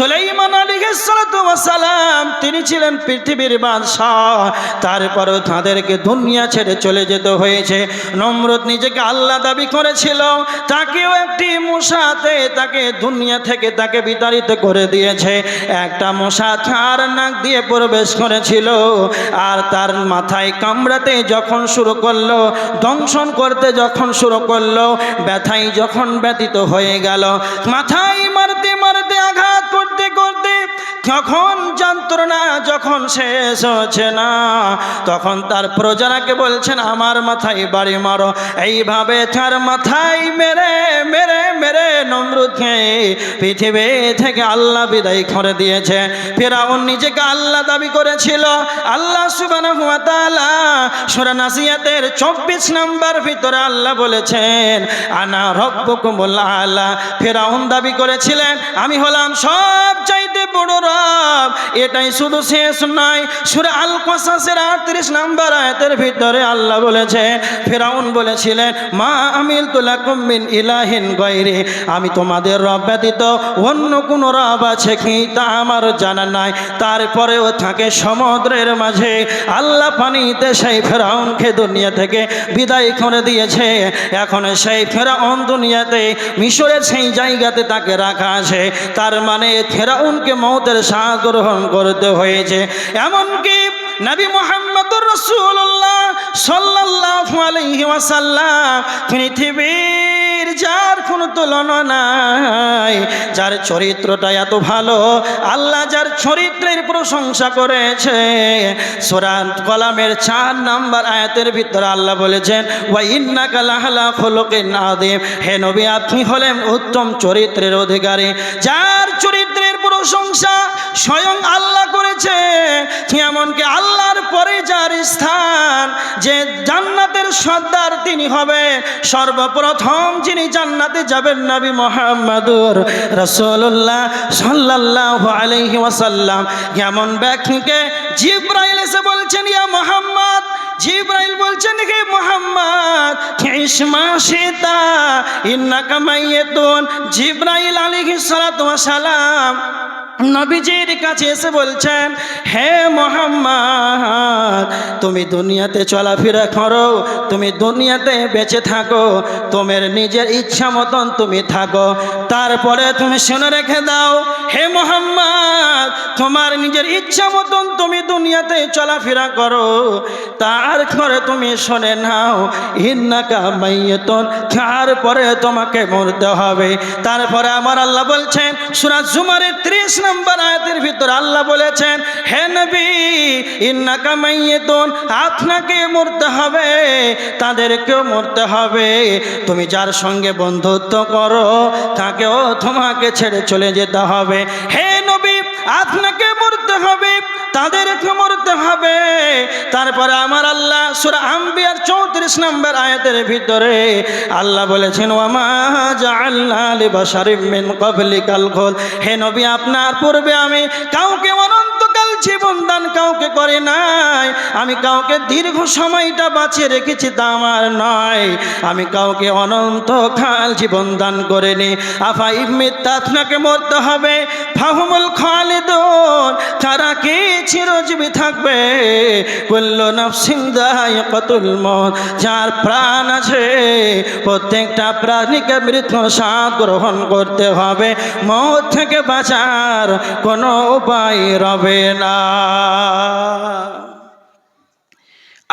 সুলাইমান সালাম তিনি ছিলেন পৃথিবীর বাদশাহ। তারপরেও তাদেরকে দুনিয়া ছেড়ে চলে যেতে হয়েছে। নমরুদ নিজেকে আল্লাহ দাবি করেছিল। তাকেও একটি মশাতে তাকে দুনিয়া থেকে তাকে বিতাড়িত করে দিয়েছে। একটা মশা তার নাক দিয়ে প্রবেশ করেছিল আর তার মাথায় কামড়াতে যখন শুরু করল, দংশন করতে যখন শুরু করল, ব্যথাই যখন ব্যতীত হয়ে গেল। মাথায় মারতে মারতে আঘাত যখন যন্ত্রণা যখন শেষ হচ্ছে না, তখন তার প্রজারাকে বলছেন, আমার মাথায় বাড়ি মারো। এইভাবে তার মাথায় মেরে মেরে মেরে নমরুদকে পৃথিবী থেকে আল্লাহ বিদায় করে দিয়েছে। ফেরাউন নিজেকে আল্লাহ দাবি করেছিল। আল্লাহ সুবহানাহু ওয়া তাআলা সূরা নাসিয়াতের 24 নম্বর ভিতরে আল্লাহ বলেছেন, আনা রব্বুকুমুল আলা। ফেরাউন দাবি করেছিলেন, আমি হলাম সব চাইতে বড় রব। এটাই শুধু শেষ নয় আল 38 নম্বর ভিতরে আল্লাহ বলেছেন ফেরাউন বলেছিলেন, মা আমিল মিন ইলাহিন গায়রি। আমি তোমাদের রব ব্যতীত অন্য কোন রব আছে কি? তা আমার জানা নাই। তারপরেও থাকে সমুদ্রের মাঝে। আল্লাহ পানিতে সেই ফেরাউনকে দুনিয়া থেকে বিদায় করে দিয়েছে। এখন সেই ফেরাউন দুনিয়াতে মিশরের সেই জায়গাতে তাকে রাখা আছে। তার মানে ফেরাউনকে মৌতের সাহ গ্রহণ করতে হয়েছে। এমনকি নবী মোহাম্মদুর রসুল্লাহ আলাইহি ওয়াসাল্লাম পৃথিবীর যার কোনো তুলনা নাই, যার চরিত্রটা এত ভালো, আল্লাহ যার চরিত্রের প্রশংসা করেছে। সুরান কলামের চার নাম্বার আয়াতের ভিতরে আল্লাহ বলেছেন, ওয়া ইন্নাকা লাহালা খুলুকিন আযীম। হে নবী, আপনি হলেন উত্তম চরিত্রের অধিকারী। যার চরিত্রের প্রশংসা স্বয়ং আল্লাহ করেছে। এমনকি আল্লাহর পরে যার স্থান, যে জান্নাতের সর্দার তিনি হবে সর্বপ্রথম যিনি জান্নাতে যাবেন নবী মোহাম্মদুর রসুল্লাহ সাল্লাল্লাহু আলাইহি ওয়াসাল্লাম। এমন ব্যক্তিকে জিব্রাইল এসে বলছেন, ইয়া মোহাম্মদ। জিব্রাইল বলছেন, হে মোহাম্মদ ইসমা সীতা ইন্নাকা মাইয়াতুন। জিব্রাইল ওয়াস সালাম নবীজির কাছে এসে বলছেন, হে মোহাম্মদ, তুমি দুনিয়াতে চলাফেরা করো, তুমি দুনিয়াতে বেঁচে থাকো, তোমার নিজের ইচ্ছা মতন তুমি থাকো। তারপরে তুমি শুনে রেখে দাও, হে মোহাম্মদ, তোমার নিজের ইচ্ছা মতন তুমি দুনিয়াতে চলাফেরা করো। তার তারপরে তুমি শুনে নাও, ইন্নাকা মাইয়াতুন তারপরে তোমাকে মরতে হবে। তারপরে আমার আল্লাহ বলছেন, সূরা জুমারের 30 নম্বর আয়াতের ভিতর আল্লাহ বলেছেন, হে নবী, ইন্নাকা মাইয়াতুন, আপনাকে মরতে হবে, তাদেরকেও মরতে হবে। তুমি যার সঙ্গে বন্ধুত্ব করো, তাকেও তোমাকে ছেড়ে চলে যেতে হবে। হে নবী, আপনাকে মরতে হবে তাদেরকে মরতে হবে। তারপরে আমার আল্লাহ সুরা আম্বিয়ার চৌত্রিশ নম্বর আয়াতের ভিতরে আল্লাহ বলেছেন, ওয়ামা জাআলনা লিবাশারিম মিন ক্বাবলিকাল খুল। হে নবী, আপনার পূর্বে আমি কাউকে অনন্তকাল জীবন দান কাউকে করে নাই। আমি কাউকে দীর্ঘ সময়টা বাঁচিয়ে রেখেছি তা আমার নয়। আমি কাউকে অনন্তকাল জীবন দান করিনি। আফা আপনাকে মরতে হবে। ফাহুমুল খালিদুন, তারা কি চিরজীবী থাকবে? কুল্লু নাফসিন দায়িকাতুল মউত, যার প্রাণ আছে প্রত্যেকটা প্রাণীকে মৃত্যু স্বাদ গ্রহণ করতে হবে। মৌত থেকে বাঁচার কোনো উপায় রবে না।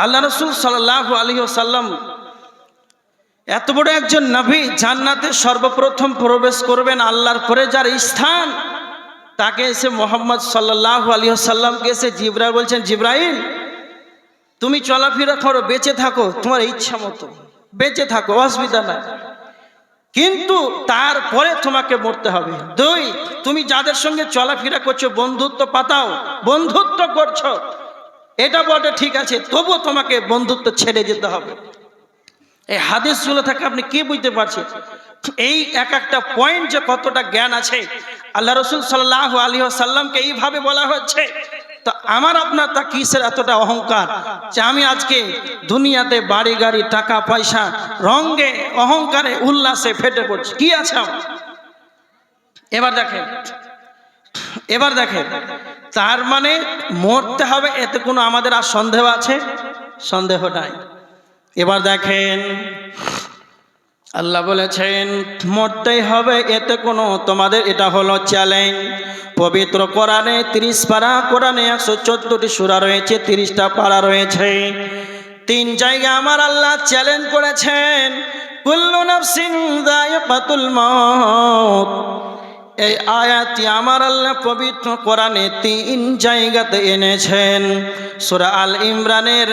আল্লাহ রসুল সাল্লাহ আলী সাল্লাম এত বড় একজন নবী জান্নাতে সর্বপ্রথম প্রবেশ করবেন আল্লাহর পরে যার স্থান। তাকে এসে মোহাম্মদ সাল্লাহ আলী সাল্লামকে এসে জিব্রাইল বলছেন, জিব্রাইল, তুমি চলাফেরা করো, বেঁচে থাকো, তোমার ইচ্ছা মতো, বেঁচে থাকো, অসুবিধা নাই। কিন্তু তারপরে তোমাকে মরতে হবে। দুই, তুমি যাদের সঙ্গে চলাফেরা করছ, বন্ধুত্ব পাতাও, বন্ধুত্ব করছ, এটা বটে, ঠিক আছে, তবুও তোমাকে বন্ধুত্ব ছেড়ে যেতে হবে। এই হাদিস হাদিসগুলো থেকে আপনি কি বুঝতে পারছেন? এই এক একটা পয়েন্ট যে কতটা জ্ঞান আছে, আল্লাহ রসুল সাল্লাহ আলী সাল্লামকে এইভাবে বলা হচ্ছে। আমার, আপনার তা কিসের এতটা অহংকার যে আমি আজকে দুনিয়াতে বাড়ি, গাড়ি, টাকা, পয়সা রঙ্গে অহংকারে, উল্লাসে ফেটে পড়ছি। কি আছে এবার দেখেন এবার দেখেন, তার মানে মরতে হবে এতে কোনো আমাদের আর সন্দেহ আছে? সন্দেহ নাই। এবার দেখেন, আল্লাহ বলেছেন, মরতেই হবে, এতে কোনো তোমাদের, এটা হলো চ্যালেঞ্জ পবিত্র কোরআনে তিরিশ পারা, কোরআনে একশো চোদ্দটি সুরা রয়েছে, তিরিশটা পারা রয়েছে। তিন জায়গা আমার আল্লাহ চ্যালেঞ্জ করেছেন, কুল্লু নাফসিন এই আয়াতটি আমার আল্লাহ পবিত্র কোরআনে তিন জায়গাতে এনেছেন। সুরা আল ইমরানের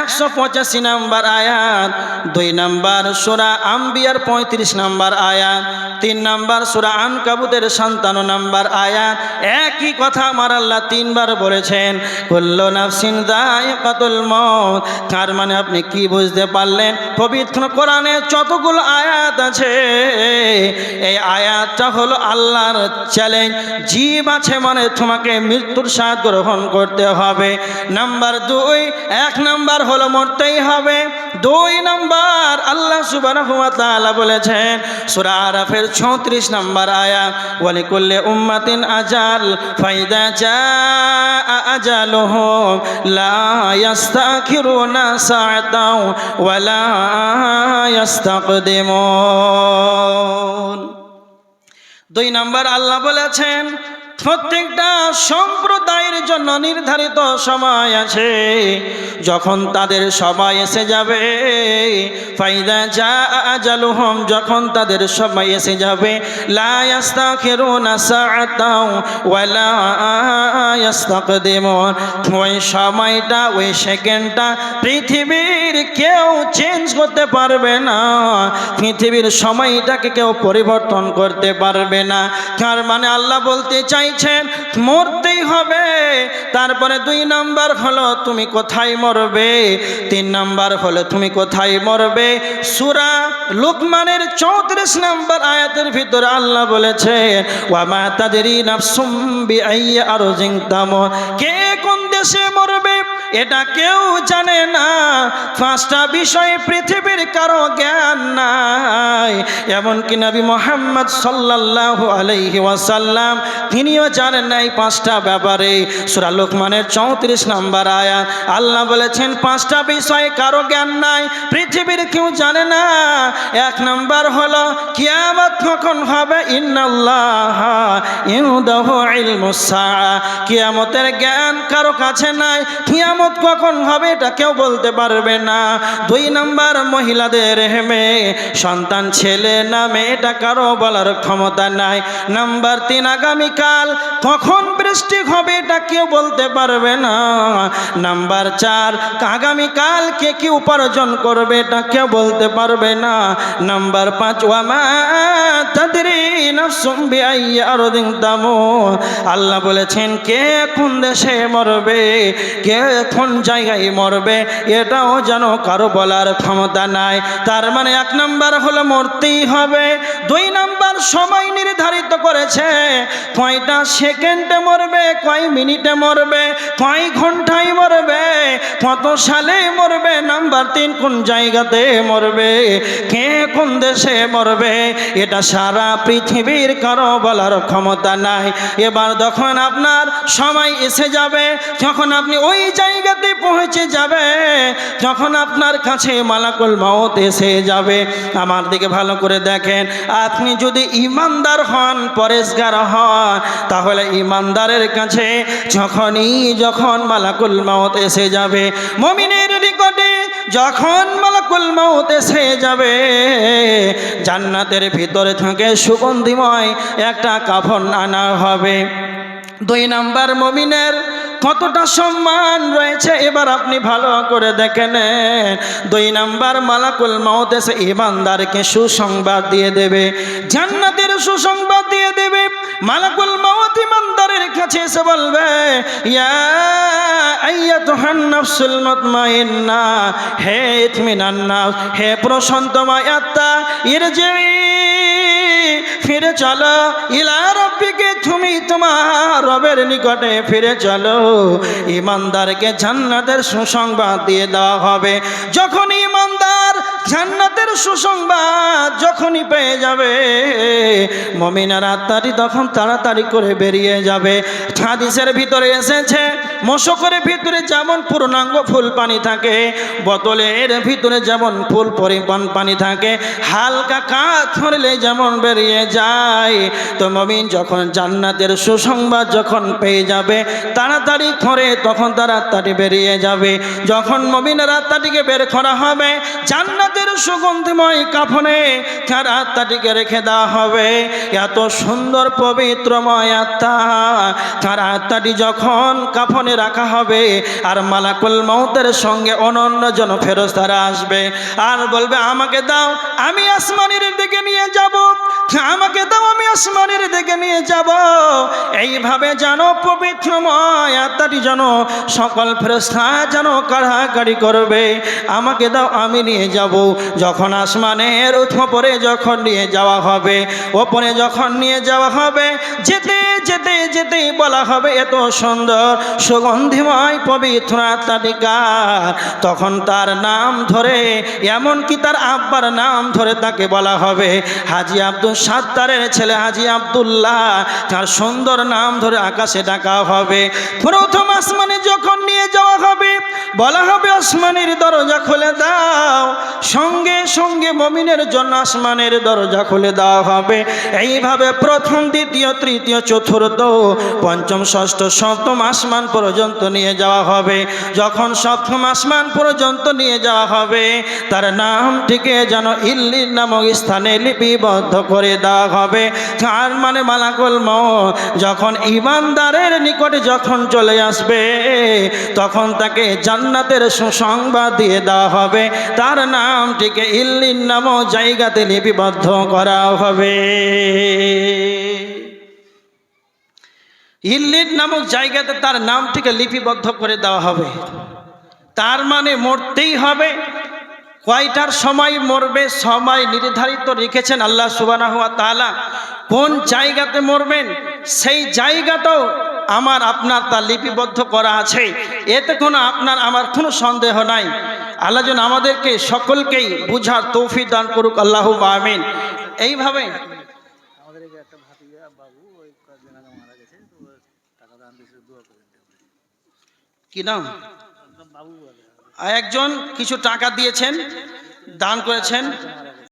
একশো পঁচাশি নাম্বার আয়াত, দুই নাম্বার সুরা আম্বিয়ার পঁয়ত্রিশ নাম্বার আয়াত, তিন নাম্বার সুরা আনকাবুতের সান্তান্ন নাম্বার আয়াত। একই কথা আমার আল্লাহ তিনবার বলেছেন, কুল্লু নাফসিন দায়কাতুল মত তার মানে আপনি কি বুঝতে পারলেন? পবিত্র কোরআনে যতগুলো আয়াত আছে, এই আয়াতটা হলো আল্লাহর চ্যালেঞ্জ জীব আছে মানে তোমাকে মৃত্যুর স্বাদ গ্রহণ করতে হবে। নাম্বার দুই, এক নাম্বার হলো মরতেই হবে। দুই নাম্বার, আল্লাহ তাআলা বলেছেন, সূরা আরাফের 36 নাম্বার আয়াত ওয়ালি কুল্লি উম্মাতিন আজাল, ফাইদা জাআ আজালুহুম, লা ইয়াস্তাখিরুনা সাআতাও, ওয়া লা ইয়াস্তাকদিমুন। দুই নাম্বার আল্লাহ বলেছেন প্রত্যেকটা সম্প্রদায়ের জন্য নির্ধারিত সময় আছে। যখন তাদের সময় এসে যাবে, ফাইদা যা আজালুহম, যখন তাদের সময় এসে যাবে ওই সময়টা, ওই সেকেন্ডটা পৃথিবীর কেউ চেঞ্জ করতে পারবে না। পৃথিবীর সময়টাকে কেউ পরিবর্তন করতে পারবে না। তার মানে আল্লাহ বলতে চাইছেন মরতেই হবে। তারপরে দুই নাম্বার হলো, তুমি কোথায় মরবে? তিন নাম্বার হলো, তুমি কোথায় মরবে? সুরা লুকমানের চৌত্রিশ নাম্বার আয়াতের ভিতরে আল্লাহ বলেছে, ওয়া মা তাদেরই নাফসুম বিআইয়া আরজিং তামুন কে এটা কেউ জানে না। পাঁচটা বিষয়ে পৃথিবীর কারও জ্ঞান নাই। এমনকি নবী মোহাম্মদ সাল্লাল্লাহু আলাইহি ওয়াসাল্লাম, তিনিও জানেন নাই পাঁচটা ব্যাপারে। সূরা লোকমানের চৌত্রিশ নাম্বার আয়াত, আল্লাহ বলেছেন, পাঁচটা বিষয়ে কারও জ্ঞান নাই, পৃথিবীর কেউ জানে না। এক নাম্বার হলো, কিয়ামত কখন হবে? ইন্নাল্লাহ ইউদাহু ইলমুস কিয়ামতের জ্ঞান কারও কাছে নাই, কিয়ামত কখন হবে এটা কেউ বলতে পারবে না। দুই নাম্বার মহিলাদের হেমে, সন্তান ছেলে না মেয়েটা কারও বলার ক্ষমতা নাই। নাম্বার তিন, আগামীকাল কখন বৃষ্টি হবে এটা কেউ বলতে পারবে না। নাম্বার চার, আগামীকাল কে কি উপার্জন করবে এটা কেউ বলতে পারবে না। নাম্বার পাঁচ ওয়ামা তাদেরই নাফসুম বিআইয়ি আরদিন তামুত আল্লাহ বলেছেন, কে কোন দেশে মরবে, কে কোন জায়গায় মরবে, এটাও যেন কারও বলার ক্ষমতা নাই। তার মানে এক নম্বর হলো মরতেই হবে, দুই নাম্বার সময় নির্ধারিত করেছে। কয়টা সেকেন্ডে মরবে, কয় মিনিটে মরবে, কয় ঘন্টায় মরবে, কত সালে মরবে, নাম্বার তিন কোন জায়গাতে মরবে, কে কোন দেশে মরবে, এটা সারা পৃথিবীর কারও বলার ক্ষমতা নাই। এবার যখন আপনার সময় এসে যাবে, যখন আপনি ওই জায়গাতে পৌঁছে যাবে, যখন আপনার কাছে মালাকুল মাওত এসে যাবে, আমার দিকে ভালো করে দেখেন, আপনি যদি ইমানদার হন পরেশগার হন, তাহলে ইমানদারের কাছে যখনই যখন মালাকুল মাওত এসে যাবে, মমিনের নিকটে যখন মালাকুল মাউত এসে যাবে, জান্নাতের ভিতরে থেকে সুগন্ধিময় একটা কাফন আনা হবে। দুই নাম্বার মমিনের কতটা সম্মান রয়েছে? এবার আপনি ভালো করে দেখে নেন। দুই নাম্বার, মালাকুল মাউত এসে ইমানদারকে সুসংবাদ দিয়ে দেবে। জান্নাতের সুসংবাদ দিয়ে দেবে। মালাকুল মাউত ইমানদারের কাছে এসে বলবে, ইয়া আইয়াতুহান নাফসুল মুতমাইন্না, হে ইতমিনান নাফস হে প্রশান্তময় আত্মা ইরজিই ফিরে চলো, ইলা রব্বিকে তুমি তোমার রবের নিকটে ফিরে চলো। ইমানদারকে জান্নাতের সুসংবাদ দিয়ে দেওয়া হবে। যখন ইমানদার জান্নাতের সুসংবাদ যখনই পেয়ে যাবে, মমিনার আত্মাটি তখন তাড়াতাড়ি করে বেরিয়ে যাবে। হাদিসের ভিতরে এসেছে মশকরের ভিতরে যেমন পূর্ণাঙ্গ ফুল পানি থাকে, বোতলের ভিতরে যেমন ফুল পরিমাণ পানি থাকে, হালকা কাজ ধরলে যেমন বেরিয়ে যায়, তো মমিন যখন জান্নাতের সুসংবাদ যখন পেয়ে যাবে, তাড়াতাড়ি ধরে তখন তাড়াতাড়ি বেরিয়ে যাবে। যখন মমিনের আত্মাটিকে বের করা হবে, জান্নাতের সুগন্ধিময় কাফনে তার আত্মাটিকে রেখে দেওয়া হবে। এত সুন্দর পবিত্রময় আত্মা তার আত্মাটি যখন কাফনে রাখা হবে, আর মালাকুল মৌতের সঙ্গে অনন্য জন ফেরস্তারা আসবে। আর বলবে, আমাকে দাও, আমি আসমানের দিকে নিয়ে যাব। আমাকে দাও আসমানের দিকে নিয়ে যাব। এইভাবে যেন পবিত্রময় আত্মাটি যেন সকল ফেরস্তা যেন কাড়াকাড়ি করবে, আমাকে দাও, আমি নিয়ে যাব। যখন আসমানের উপরে যখন নিয়ে যাওয়া হবে, ওপরে যখন নিয়ে যাওয়া হবে, যেতে যেতে যেতে বলা হবে, এত সুন্দর, সুগন্ধিময়, পবিত্র আত্মাটিকার তখন তার নাম ধরে, এমনকি তার আব্বার নাম ধরে তাকে বলা হবে, হাজি আব্দুল সাত্তারের ছেলে হাজি আব্দুল্লাহ, তার সুন্দর নাম ধরে আকাশে ডাকা হবে। প্রথম আসমানে যখন নিয়ে যাওয়া হবে, বলা হবে, আসমানের দরজা খুলে দাও। সঙ্গে সঙ্গে মমিনের জন্য আসমানের দরজা খুলে দেওয়া হবে। এইভাবে প্রথম, দ্বিতীয়, তৃতীয়, চতুর্থ, পঞ্চম, ষষ্ঠ, সপ্তম আসমান পর্যন্ত নিয়ে যাওয়া হবে। যখন সপ্তম আসমান পর্যন্ত নিয়ে যাওয়া হবে, তার নামটিকে যেন ইল্লির নামক স্থানে লিপিবদ্ধ করে দেওয়া হবে। তার মানে মালাকুল মত যখন ইমানদারের নিকটে যখন চলে আসবে, তখন তাকে জান্নাতের সুসংবাদ দিয়ে দেওয়া হবে। তার নামটিকে ইল্লির নামক জায়গাতে লিপিবদ্ধ করা হবে। ইল্লির নামক জায়গাতে তার নামটিকে লিপিবদ্ধ করে দেওয়া হবে। তার মানে মরতেই হবে। কয়টার সময় মরবে, সময় নির্ধারিত রেখেছেন আল্লাহ সুবানা হুয়া তালা কোন জায়গাতে মরবেন, সেই জায়গাটাও আমার, আপনার তা লিপিবদ্ধ করা আছে। এতে কোনো আপনার, আমার কোনো সন্দেহ নাই। আল্লাহ যেন আমাদেরকে সকলকেই বুঝার তৌফি দান করুক, আল্লাহ আমিন। এইভাবে। কি নাম একদম বাবু বলে আর একজন কিছু টাকা দিয়েছেন দান করেছেন